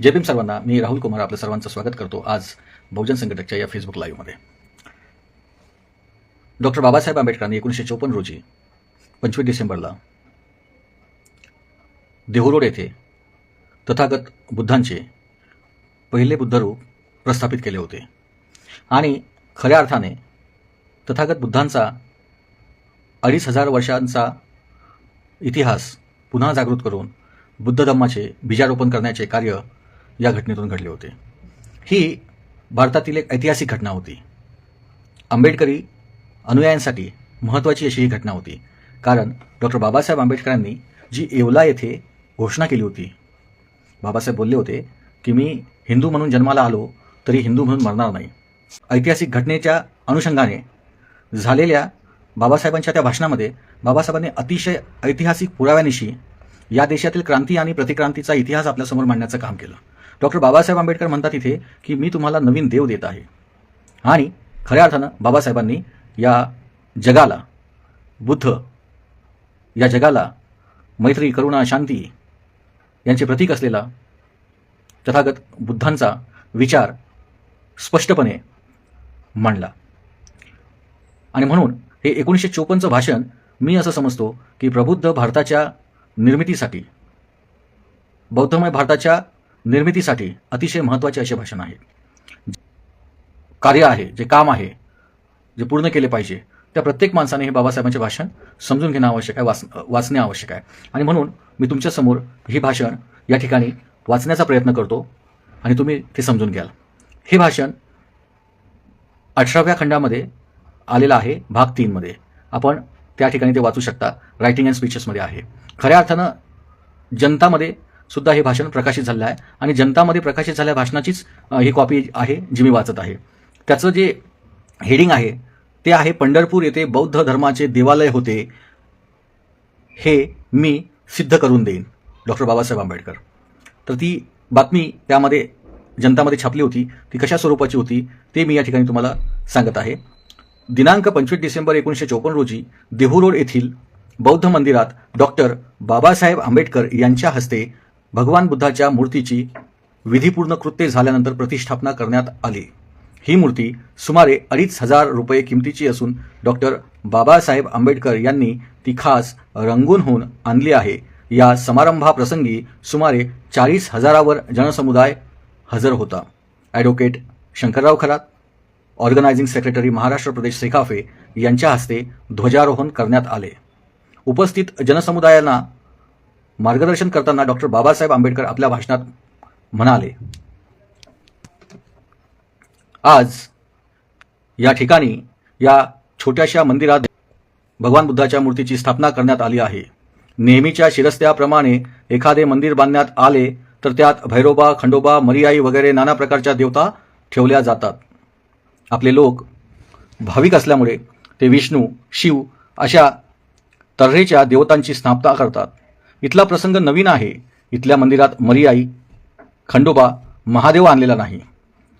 जय भीम सर्वांना. मी राहुल कुमार आपल्या सर्वांचं स्वागत करतो आज बहुजन संघटकच्या या फेसबुक लाईव्हमध्ये डॉक्टर बाबासाहेब आंबेडकरांनी एकोणीसशे चोपन्न रोजी पंचवीस डिसेंबरला देहूरोड येथे तथागत बुद्धांचे पहिले बुद्धरूप प्रस्थापित केले होते. आणि खऱ्या अर्थाने तथागत बुद्धांचा अडीच हजार वर्षांचा इतिहास पुन्हा जागृत करून बुद्ध धम्माचे बीजारोपण करण्याचे कार्य या घटनेतून घडले होते. ही भारतातील एक ऐतिहासिक घटना होती. आंबेडकरी अनुयायांसाठी महत्त्वाची अशी ही घटना होती. कारण डॉक्टर बाबासाहेब आंबेडकरांनी जी येवला येथे घोषणा केली होती बाबासाहेब बोलले होते की मी हिंदू म्हणून जन्माला आलो तरी हिंदू म्हणून मरणार नाही. ऐतिहासिक घटनेच्या अनुषंगाने झालेल्या बाबासाहेबांच्या त्या भाषणामध्ये बाबासाहेबांनी अतिशय ऐतिहासिक पुराव्यानिशी या देशातील क्रांती आणि प्रतिक्रांतीचा इतिहास आपल्यासमोर मांडण्याचं काम केलं. डॉक्टर बाबासाहेब आंबेडकर म्हणतात इथे की मी तुम्हाला नवीन देव देत आहे. आणि खऱ्या अर्थानं बाबासाहेबांनी या जगाला बुद्ध या जगाला मैत्री करुणा शांती यांचे प्रतीक असलेला तथागत बुद्धांचा विचार स्पष्टपणे मांडला. आणि म्हणून हे एकोणीसशे चोपन्नचं भाषण मी असं समजतो की प्रबुद्ध भारताच्या निर्मितीसाठी बौद्धमय भारताच्या निर्मितीसाठी अतिशय महत्त्वाचे असे भाषण आहे. कार्य आहे जे काम आहे जे पूर्ण केले पाहिजे त्या प्रत्येक माणसाने हे बाबासाहेबांचे भाषण समजून घेणं आवश्यक आहे वाच वाचणे आवश्यक आहे. आणि म्हणून मी तुमच्यासमोर ही भाषण या ठिकाणी वाचण्याचा प्रयत्न करतो आणि तुम्ही ते समजून घ्याल. हे भाषण अठराव्या खंडामध्ये आलेलं आहे भाग तीनमध्ये आपण त्या ठिकाणी ते वाचू शकता रायटिंग अँड स्पीचेसमध्ये आहे. खऱ्या अर्थानं जनतामध्ये सुद्धा हे भाषण प्रकाशित झालं आहे. आणि जनतामध्ये प्रकाशित झालेल्या भाषणाचीच ही कॉपी आहे जी मी वाचत आहे. त्याचं जे हेडिंग आहे ते आहे पंढरपूर येथे बौद्ध धर्माचे देवालय होते. हे मी सिद्ध करून देईन. डॉक्टर बाबासाहेब आंबेडकर. तर ती बातमी त्यामध्ये जनतामध्ये छापली होती. ती कशा स्वरूपाची होती ते मी या ठिकाणी तुम्हाला सांगत आहे. दिनांक पंचवीस डिसेंबर एकोणीसशे चोपन्न रोजी देहू रोड येथील बौद्ध मंदिरात डॉक्टर बाबासाहेब आंबेडकर यांच्या हस्ते भगवान बुद्धाच्या मूर्तीची विधीपूर्ण कृत्य झाल्यानंतर प्रतिष्ठापना करण्यात आली. ही मूर्ती सुमारे अडीच हजार रुपये किमतीची असून डॉक्टर बाबासाहेब आंबेडकर यांनी ती खास रंगूनहून आणली आहे. या समारंभाप्रसंगी सुमारे चाळीस हजारावर जनसमुदाय हजर होता. Advocate Shankarrao Kharat organizing secretary Maharashtra प्रदेश शेखाफे यांच्या हस्ते ध्वजारोहण करण्यात आले. उपस्थित जनसमुदायांना मार्गदर्शन करताना डॉक्टर बाबासाहेब आंबेडकर आपल्या भाषणात म्हणाले आज या ठिकाणी या छोट्याशा मंदिरात भगवान बुद्धाच्या मूर्तीची स्थापना करण्यात आली आहे. नेहमीच्या शिरस्त्याप्रमाणे एखादे मंदिर बांधण्यात आले तर त्यात भैरोबा खंडोबा मरियाई वगैरे नाना प्रकारच्या देवता ठेवल्या जातात. आपले लोक भाविक असल्यामुळे ते विष्णू शिव अशा तऱ्हेच्या देवतांची स्थापना करतात. इथला प्रसंग नवीन आहे. इथल्या मंदिरात मरियाई खंडोबा महादेव आणलेला नाही.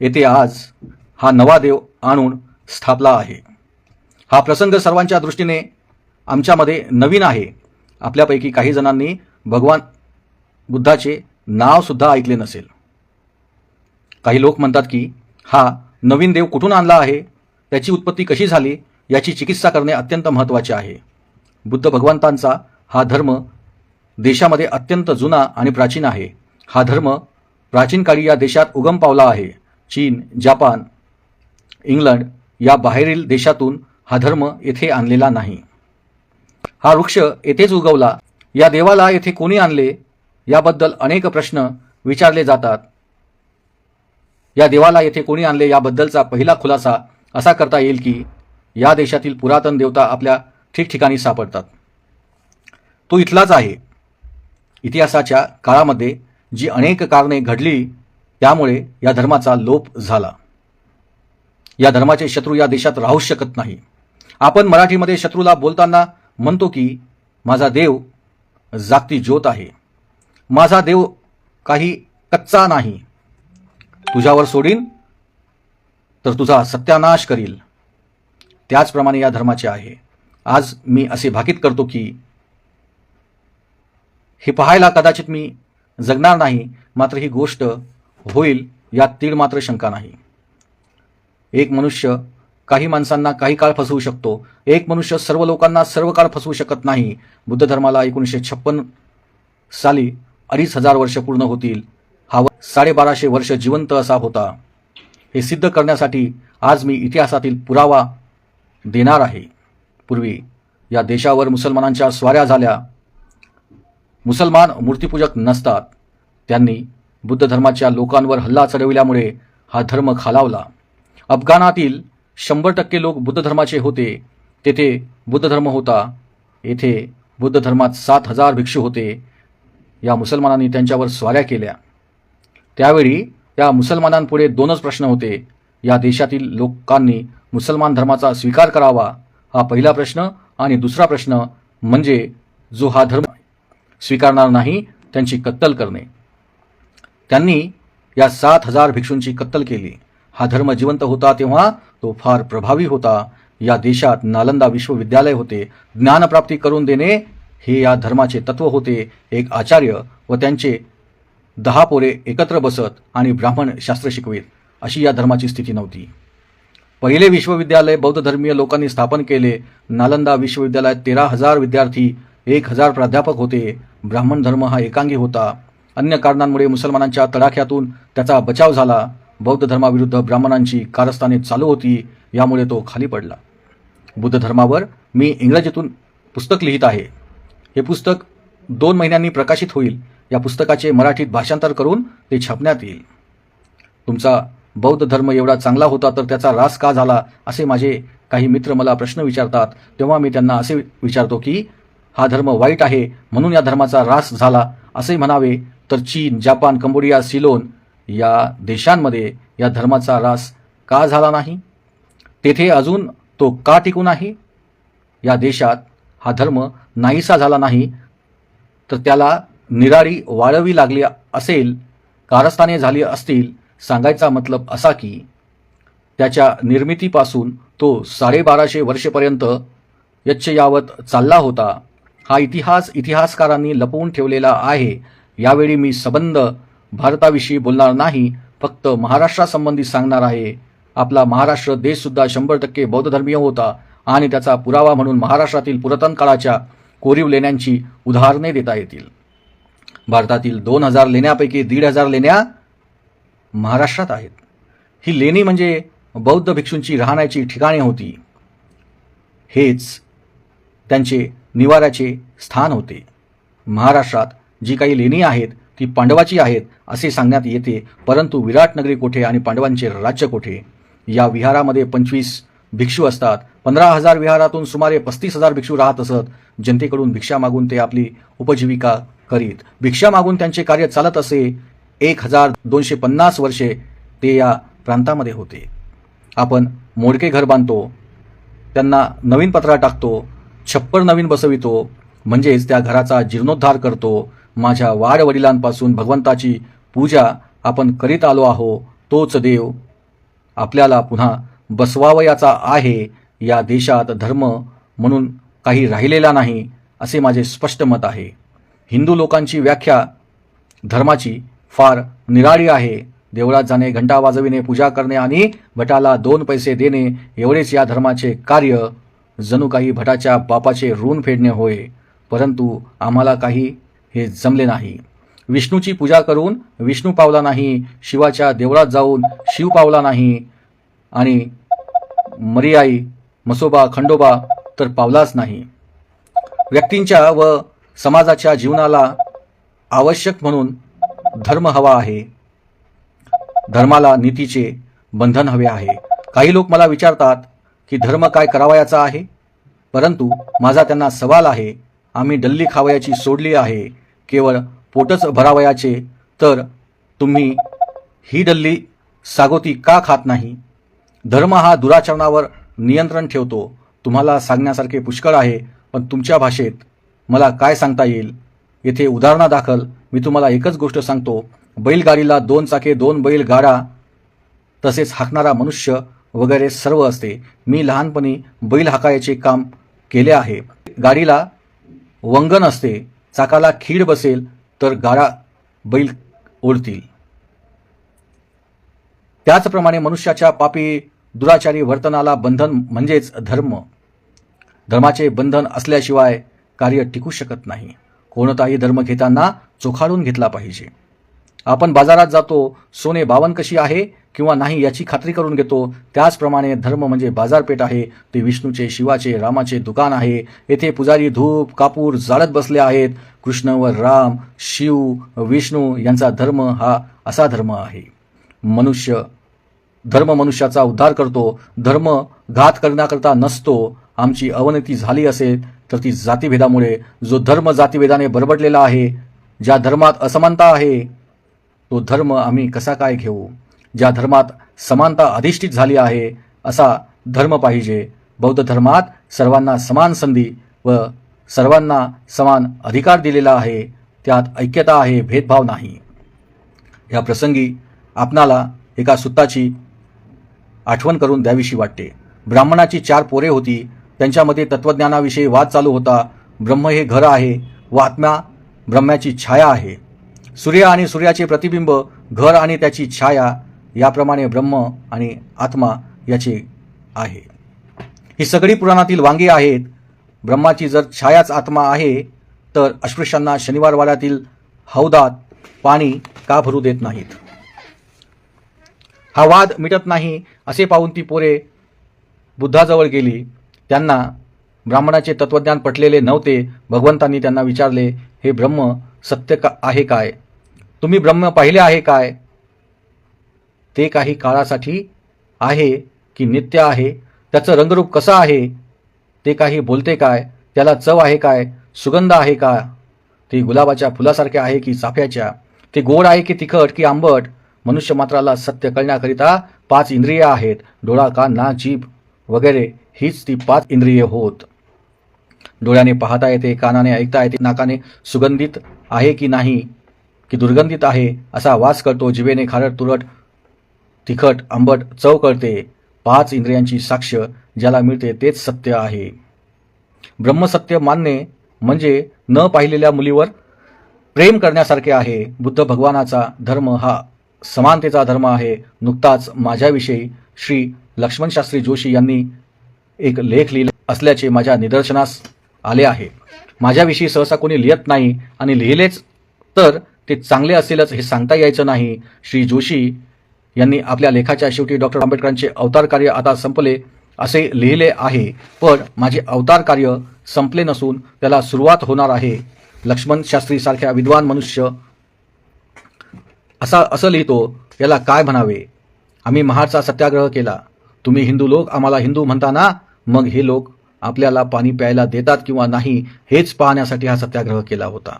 येथे आज हा नवा देव आणून स्थापला आहे. हा प्रसंग सर्वांच्या दृष्टीने आमच्यामध्ये नवीन आहे. आपल्यापैकी काही जणांनी भगवान बुद्धाचे नावसुद्धा ऐकले नसेल. काही लोक म्हणतात की हा नवीन देव कुठून आणला आहे? त्याची उत्पत्ती कशी झाली? याची चिकित्सा करणे अत्यंत महत्त्वाचे आहे. बुद्ध भगवंतांचा हा धर्म देशामध्ये अत्यंत जुना आणि प्राचीन आहे. हा धर्म प्राचीन काळी या देशात उगम पावला आहे. चीन जपान इंग्लंड या बाहेरील देशातून हा धर्म येथे आणलेला नाही. हा वृक्ष येथेच उगवला. या देवाला येथे कोणी आणले? याबद्दल अनेक प्रश्न विचारले जातात. या देवाला येथे कोणी आणले? याबद्दलचा पहिला खुलासा असा करता येईल की या देशातील पुरातन देवता आपल्या ठिकठिकाणी सापडतात. तो इथलाच आहे. इतिहासाच्या काळामध्ये जी अनेक कारणे घडली त्यामुळे या धर्माचा लोप झाला. या धर्माचे शत्रू या देशात राहू शकत नाही. आपण मराठीमध्ये शत्रूला बोलताना म्हणतो की माझा देव जागती ज्योत आहे. माझा देव काही कच्चा नाही. तुझ्यावर सोडीन तर तुझा सत्यानाश करील. त्याचप्रमाणे या धर्माचे आहे. आज मी असे भाकीत करतो की हे पाहायला कदाचित मी जगणार नाही मात्र ही गोष्ट होईल यात तीळ मात्र शंका नाही. एक मनुष्य काही माणसांना काही काळ फसवू शकतो एक मनुष्य सर्व लोकांना सर्व काळ फसवू शकत नाही. बुद्ध धर्माला एकोणीसशे छप्पन साली अडीच हजार वर्ष पूर्ण होतील. हा साडेबाराशे वर्ष जिवंत असा होता. हे सिद्ध करण्यासाठी आज मी इतिहासातील पुरावा देणार आहे. पूर्वी या देशावर मुसलमानांच्या स्वाऱ्या झाल्या मुसलमान मूर्तीपूजक नसतात. त्यांनी बुद्ध धर्माच्या लोकांवर हल्ला चढविल्यामुळे हा धर्म खालावला. अफगाणातील शंभर टक्के लोक बुद्ध धर्माचे होते. तेथे बुद्ध धर्म होता. येथे बुद्ध धर्मात सात हजार भिक्षू होते. या मुसलमानांनी त्यांच्यावर स्वाऱ्या केल्या. त्यावेळी या मुसलमानांपुढे दोनच प्रश्न होते. या देशातील लोकांनी मुसलमान धर्माचा स्वीकार करावा. हा पहिला प्रश्न आणि दुसरा प्रश्न म्हणजे जो हा धर्म स्वीकारणार नाही त्यांची कत्तल करणे. त्यांनी या सात हजार भिक्षूंची कत्तल केली. हा धर्म जिवंत होता तेव्हा तो फार प्रभावी होता. या देशात नालंदा विश्वविद्यालय होते. ज्ञानप्राप्ती करून देणे हे या धर्माचे तत्व होते. एक आचार्य व त्यांचे दहा पोरे एकत्र बसत आणि ब्राह्मण शास्त्र शिकवीत. अशी या धर्माची स्थिती नव्हती. पहिले विश्वविद्यालय बौद्ध धर्मीय लोकांनी स्थापन केले. नालंदा विश्वविद्यालयात तेरा हजार विद्यार्थी एक हजार प्राध्यापक होते. ब्राह्मण धर्म हा एकांगी होता. अन्य कारणांमुळे मुसलमानांच्या तडाख्यातून त्याचा बचाव झाला. बौद्ध धर्माविरुद्ध ब्राह्मणांची कारस्थाने चालू होती यामुळे तो खाली पडला. बुद्ध धर्मावर मी इंग्रजीतून पुस्तक लिहित आहे. हे पुस्तक दोन महिन्यांनी प्रकाशित होईल. या पुस्तकाचे मराठीत भाषांतर करून ते छापण्यात येईल. तुमचा बौद्ध धर्म एवढा चांगला होता तर त्याचा रास का झाला असे माझे काही मित्र मला प्रश्न विचारतात. तेव्हा मी त्यांना असे विचारतो की हा धर्म वाईट आहे म्हणून या धर्माचा रास झाला असे म्हणावे. तर चीन जपान कंबोडिया सिलोन या देशांमध्ये या धर्माचा रास का झाला नाही? तेथे अजून तो का टिकून आहे या देशात हा धर्म नाहीसा झाला नाही तर त्याला निराळी वाळवी लागली असेल कारस्थाने झाली असतील सांगायचा मतलब असा की त्याच्या निर्मितीपासून तो साडेबाराशे वर्षेपर्यंत यच्चयावत चालला होता. हा इतिहास इतिहासकारांनी लपवून ठेवलेला आहे. यावेळी मी सबंध भारताविषयी बोलणार नाही फक्त महाराष्ट्रासंबंधी सांगणार आहे. आपला महाराष्ट्र देशसुद्धा शंभर टक्के बौद्ध धर्मीय होता आणि त्याचा पुरावा म्हणून महाराष्ट्रातील पुरातन काळाच्या कोरीव लेण्यांची उदाहरणे देता येतील. भारतातील दोन हजार लेण्यापैकी दीड हजार लेण्या महाराष्ट्रात आहेत. ही लेणी म्हणजे बौद्ध भिक्षूंची राहण्याची ठिकाणे होती. हेच त्यांचे निवाऱ्याचे स्थान होते. महाराष्ट्रात जी काही लेणी आहेत ती पांडवाची आहेत असे सांगण्यात येते. परंतु विराटनगरी कोठे आणि पांडवांचे राज्य कोठे? या विहारामध्ये पंचवीस भिक्षू असतात. पंधरा हजार विहारातून सुमारे पस्तीस हजार भिक्षू राहत असत. जनतेकडून भिक्षा मागून ते आपली उपजीविका करीत. भिक्षा मागून त्यांचे कार्य चालत असे एक हजार दोनशे पन्नास वर्षे ते या प्रांतामध्ये होते. आपण मोडके घर बांधतो. त्यांना नवीन पत्रा टाकतो. छप्पर नवीन बसवितो म्हणजेच त्या घराचा जीर्णोद्धार करतो. माझ्या वाडवडिलांपासून भगवंताची पूजा आपण करीत आलो आहो तोच देव आपल्याला पुन्हा बसवावयाचा आहे. या देशात धर्म म्हणून काही राहिलेला नाही असे माझे स्पष्ट मत आहे. हिंदू लोकांची व्याख्या धर्माची फार निराळी आहे. देवळात जाणे घंटा वाजविणे पूजा करणे आणि भटाला दोन पैसे देणे एवढेच या धर्माचे कार्य जणू काही भटाच्या बापाचे ऋण फेडणे होय परंतु आम्हाला काही हे जमले नाही. विष्णूची पूजा करून विष्णू पावला नाही शिवाच्या देवळात जाऊन शिव पावला नाही आणि मरियाई मसोबा खंडोबा तर पावलाच नाही. व्यक्तींच्या व समाजाच्या जीवनाला आवश्यक म्हणून धर्म हवा आहे. धर्माला नीतीचे बंधन हवे आहे. काही लोक मला विचारतात की धर्म काय करावयाचा आहे? परंतु माझा त्यांना सवाल आहे आम्ही डल्ली खावयाची सोडली आहे केवळ पोटच भरावयाचे तर तुम्ही ही डल्ली सागोती का खात नाही? धर्म हा दुराचरणावर नियंत्रण ठेवतो. तुम्हाला सांगण्यासारखे पुष्कळ आहे पण तुमच्या भाषेत मला काय सांगता येईल? येथे उदाहरणादाखल मी तुम्हाला एकच गोष्ट सांगतो. बैलगाडीला दोन चाके दोन बैल गाडा तसेच हाकणारा मनुष्य वगैरे सर्व असते. मी लहानपणी बैल हाकायचे काम केले आहे. गाडीला वंगण असते. चाकाला खीड बसेल तर गाडा बैल ओढतील. त्याचप्रमाणे मनुष्याच्या पापी दुराचारी वर्तनाला बंधन म्हणजेच धर्म. धर्माचे बंधन असल्याशिवाय कार्य टिकू शकत नाही. कोणताही धर्म घेताना चोखाळून घेतला पाहिजे. आपण बाजारात जातो सोने बावन कशी आहे किंवा नाही याची खात्री करून घेतो. त्याचप्रमाणे धर्म म्हणजे बाजारपेठ आहे ते विष्णूचे शिवाचे रामाचे दुकान आहे. येथे पुजारी धूप कापूर जाळत बसले आहेत. कृष्ण व राम शिव विष्णू यांचा धर्म हा असा धर्म आहे. मनुष्य धर्म मनुष्याचा उद्धार करतो. धर्म घात करण्याकरता नसतो. आमची अवनती झाली असेल तर ती जातीभेदामुळे जो धर्म जातीभेदाने बरबडलेला आहे ज्या धर्मात असमानता आहे तो धर्म आम्ही कसा काय घेऊ? ज्या धर्मात समानता अधिष्ठित झाली आहे असा धर्म पाहिजे. बौद्ध धर्मात सर्वांना समान संधी व सर्वांना समान अधिकार दिलेला आहे. त्यात ऐक्यता आहे भेदभाव नाही. या प्रसंगी आपणाला एका सुत्ताची आठवण करून द्यावीशी वाटते. ब्राह्मणाची चार पोरे होती. त्यांच्यामध्ये तत्वज्ञानाविषयी वाद चालू होता. ब्रह्म हे घर आहे व आत्मा ब्रह्म्याची छाया आहे. सूर्य आणि सूर्याचे प्रतिबिंब घर आणि त्याची छाया याप्रमाणे ब्रह्म आणि आत्मा याचे आहे. ही सगळी पुराणातील वांगी आहेत. ब्रह्माची जर छायाच आत्मा आहे तर अस्पृश्यांना शनिवारवाड्यातील हौदात पाणी का भरू देत नाहीत? हा वाद मिटत नाही असे पाहून ती पोरे बुद्धाजवळ गेली. त्यांना ब्राह्मणाचे तत्वज्ञान पटलेले नव्हते. भगवंतांनी त्यांना विचारले हे ब्रह्म सत्य का आहे काय? तुम्ही ब्रह्म पाहिले आहे काय? ते काही काळासाठी आहे की नित्य आहे? त्याचं रंगरूप कसं आहे? ते काही बोलते काय? त्याला चव आहे काय? सुगंध आहे का? ते गुलाबाच्या फुलासारखे आहे की चाफ्याच्या ते गोड आहे की तिखट की आंबट? मनुष्य मात्राला सत्य कळण्याकरिता पाच इंद्रिय आहेत. डोळा कान ना जीभ वगैरे. हीच ती पाच इंद्रिये होत. डोळ्याने पाहता येते कानाने ऐकता येते नाकाने सुगंधित आहे की नाही? की दुर्गंधित आहे असा वास करतो जिवेने खारट तुरट तिखट आंबट चव कळते पाच इंद्रियांची साक्ष ज्याला मिळते तेच सत्य आहे. ब्रह्मसत्य मानणे म्हणजे न पाहिलेल्या मुलीवर प्रेम करण्यासारखे आहे. बुद्ध भगवानाचा धर्म हा समानतेचा धर्म आहे. नुकताच माझ्याविषयी श्री लक्ष्मणशास्त्री जोशी यांनी एक लेख लिहिला असल्याचे माझ्या निदर्शनास आले आहे. माझ्याविषयी सहसा कोणी लिहित नाही आणि लिहिलेच तर ते चांगले असेलच हे सांगता यायचं नाही. श्री जोशी यांनी आपल्या लेखाच्या शेवटी डॉक्टर आंबेडकरांचे अवतार कार्य आता संपले असे लिहिले आहे. पण माझे अवतार कार्य संपले नसून त्याला सुरुवात होणार आहे. लक्ष्मण शास्त्री सारख्या विद्वान मनुष्य असा असं लिहितो याला काय म्हणावे? आम्ही महाडचा सत्याग्रह केला. तुम्ही हिंदू लोक आम्हाला हिंदू म्हणता ना? मग हे लोक आपल्याला पाणी प्यायला देतात किंवा नाही हेच पाहण्यासाठी हा सत्याग्रह केला होता.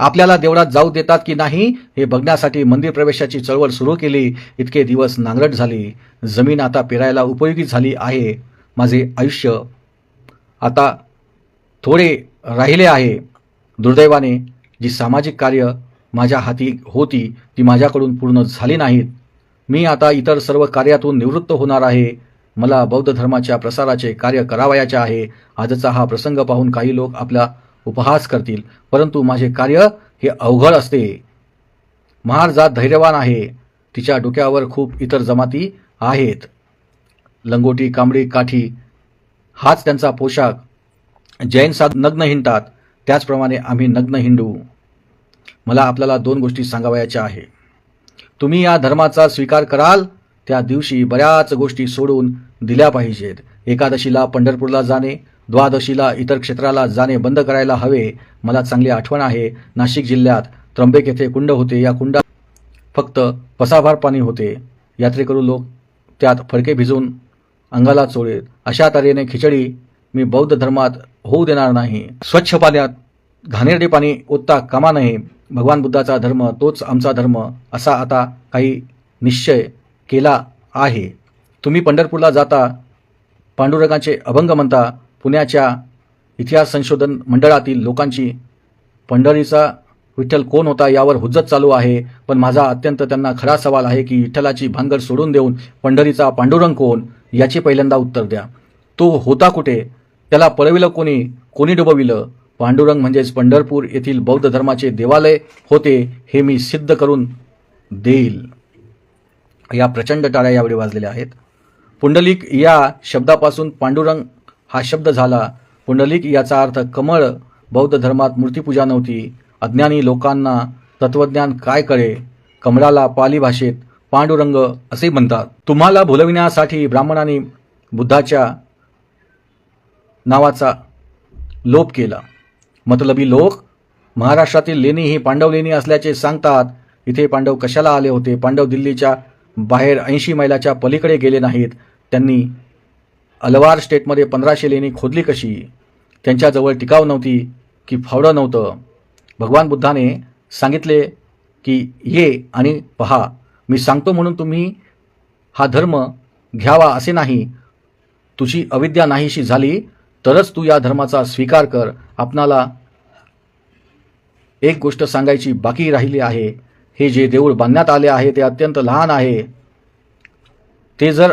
आपल्याला देवळात जाऊ देतात की नाही हे बघण्यासाठी मंदिर प्रवेशाची चळवळ सुरू केली. इतके दिवस नांगरट झाली. जमीन आता पेरायला उपयोगी झाली आहे. माझे आयुष्य आता थोडे राहिले आहे. दुर्दैवाने जी सामाजिक कार्य माझ्या हाती होती ती माझ्याकडून पूर्ण झाली नाहीत. मी आता इतर सर्व कार्यातून निवृत्त होणार आहे. मला बौद्ध धर्माच्या प्रसाराचे कार्य करावयाचे आहे. आजचा हा प्रसंग पाहून काही लोक आपला उपहास करतील. परंतु माझे कार्य हे अवघड असते. महार जात धैर्यवान आहे. तिच्या डोक्यावर खूप इतर जमाती आहेत. लंगोटी कांबडी काठी हाच त्यांचा पोशाख. जैन साध नग्न हिंडतात. त्याचप्रमाणे आम्ही नग्न हिंडू. मला आपल्याला दोन गोष्टी सांगावयाच्या आहे. तुम्ही या धर्माचा स्वीकार कराल त्या दिवशी बऱ्याच गोष्टी सोडून दिल्या पाहिजेत. एकादशीला पंढरपूरला जाणे द्वादशीला इतर क्षेत्राला जाणे बंद करायला हवे मला चांगली आठवण आहे. नाशिक जिल्ह्यात त्र्यंबेक येथे कुंड होते. या कुंडात फक्त पसाभार पाणी होते. यात्रेकरू लोक त्यात फडके भिजून अंगाला चोळेत अशा तऱ्हेने खिचडी मी बौद्ध धर्मात होऊ देणार नाही. स्वच्छ पाण्यात घाणेरडे पाणी ओतता कामा नये. भगवान बुद्धाचा धर्म तोच आमचा धर्म असा आता काही निश्चय केला आहे. तुम्ही पंढरपूरला जाता पांडुरंगाचे अभंग म्हणता पुण्याच्या इतिहास संशोधन मंडळातील लोकांची पंढरीचा विठ्ठल कोण होता यावर हुज्जत चालू आहे. पण माझा अत्यंत त्यांना खरा सवाल आहे की विठ्ठलाची भांगर सोडून देऊन पंढरीचा पांडुरंग कोण याचे पहिल्यांदा उत्तर द्या. तो होता कुठे? त्याला पळविलं कोणी? कोणी डुबविलं? पांडुरंग म्हणजेच पंढरपूर येथील बौद्ध धर्माचे देवालय होते हे मी सिद्ध करून देईल. या प्रचंड टाळ्या यावेळी वाजलेल्या आहेत. पुंडलिक या शब्दापासून पांडुरंग हा शब्द झाला. पुंडलिक याचा अर्थ कमळ. बौद्ध धर्मात मूर्तीपूजा नव्हती. अज्ञानी लोकांना तत्वज्ञान काय कळे कमळाला पाली भाषेत पांडुरंग असे म्हणतात. तुम्हाला भुलविण्यासाठी ब्राह्मणांनी बुद्धाच्या नावाचा लोप केला. मतलबी लोक? महाराष्ट्रातील लेणी ही पांडव लेणी असल्याचे सांगतात. इथे पांडव कशाला आले होते? पांडव दिल्लीच्या बाहेर ऐंशी मैलाच्या पलीकडे गेले नाहीत. त्यांनी अलवार स्टेटमध्ये पंधराशे लेणी खोदली कशी? त्यांच्याजवळ टिकाव नव्हती की फावडं नव्हतं. भगवान बुद्धाने सांगितले की ये आणि पहा. मी सांगतो म्हणून तुम्ही हा धर्म घ्यावा असे नाही. तुझी अविद्या नाहीशी झाली तरच तू या धर्माचा स्वीकार कर. आपणाला एक गोष्ट सांगायची बाकी राहिली आहे. हे जे देऊळ बांधण्यात आले आहे ते अत्यंत लहान आहे. ते जर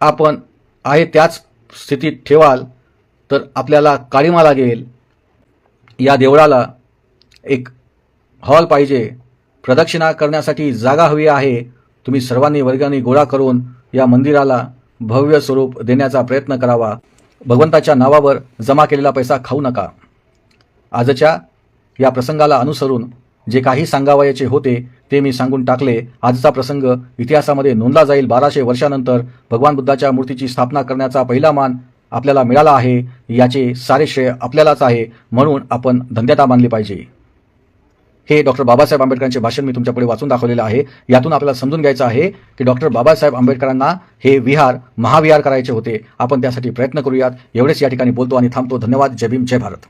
आपण आहे त्याच स्थितीत ठेवाल तर आपल्याला काळीमा लागेल या देवळाला एक हॉल पाहिजे. प्रदक्षिणा करण्यासाठी जागा हवी आहे. तुम्ही सर्वांनी वर्गाने गोळा करून या मंदिराला भव्य स्वरूप देण्याचा प्रयत्न करावा. भगवंताच्या नावावर जमा केलेला पैसा खाऊ नका. आजच्या या प्रसंगाला अनुसरून जे काही सांगावयाचे होते ते मी सांगून टाकले. आजचा प्रसंग इतिहासामध्ये नोंदला जाईल. बाराशे वर्षानंतर भगवान बुद्धाच्या मूर्तीची स्थापना करण्याचा पहिला मान आपल्याला मिळाला आहे. याचे सारे श्रेय आपल्यालाच आहे. म्हणून आपण धन्यता मानली पाहिजे. हे डॉक्टर बाबासाहेब आंबेडकरांचे भाषण मी तुमच्यापुढे वाचून दाखवलेलं आहे. यातून आपल्याला समजून घ्यायचं आहे की डॉक्टर बाबासाहेब आंबेडकरांना हे विहार महाविहार करायचे होते. आपण त्यासाठी प्रयत्न करूयात. एवढेच या ठिकाणी बोलतो आणि थांबतो. धन्यवाद. जय भीम. जय भारत.